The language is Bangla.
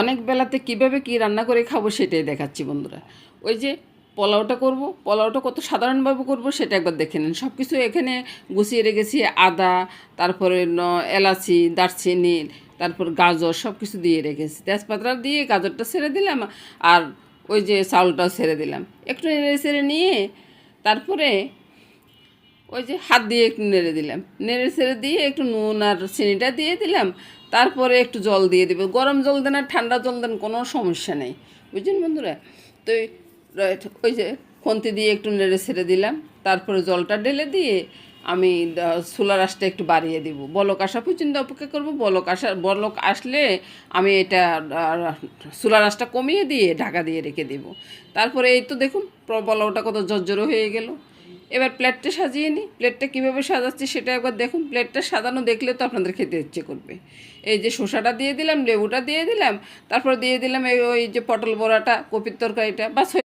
অনেক বেলাতে কীভাবে কি রান্না করে খাব সেটাই দেখাচ্ছি বন্ধুরা। ওই যে পোলাওটা করব, পোলাওটা কত সাধারণভাবে করব সেটা একবার দেখে নিন। সব কিছু এখানে গুছিয়ে রেখেছি, আদা, তারপরে এলাচি, দারচিনি, তারপর গাজর সব কিছু দিয়ে রেখেছি। তেজপাতা দিয়ে গাজরটা ছেড়ে দিলাম আর ওই যে চাউলটাও ছেড়ে দিলাম। একটু নেড়ে ছেড়ে নিয়ে তারপরে ওই যে হাত দিয়ে একটু নেড়ে দিলাম। নেড়ে ছেড়ে দিয়ে একটু নুন আর চিনিটা দিয়ে দিলাম। তারপরে একটু জল দিয়ে দেবে। গরম জল দেন আর ঠান্ডা জল দেন কোনো সমস্যা নেই। বুঝলেন বন্ধুরা? তো ওই যে খন্তি দিয়ে একটু নেড়ে ছেড়ে দিলাম। তারপরে জলটা ঢেলে দিয়ে আমি সোলার আঁশটা একটু বাড়িয়ে দিব। বলক আসা পর্যন্ত অপেক্ষা করব। বলক আসা, বলক আসলে আমি এটা সোলার আঁশটা কমিয়ে দিয়ে ঢাকা দিয়ে রেখে দেব। তারপরে এই তো দেখুন বলকটা কত জর্জরো হয়ে গেল। এবার প্লেটটা সাজিয়ে নিই প্লেটটা কীভাবে সাজাচ্ছি সেটা একবার দেখুন। প্লেটটা সাজানো দেখলে তো আপনাদের খেতে ইচ্ছে করবে। এই যে শসাটা দিয়ে দিলাম, লেবুটা দিয়ে দিলাম, তারপর দিয়ে দিলাম এই ওই যে পটল বড়াটা, কপির তরকারিটা হয়ে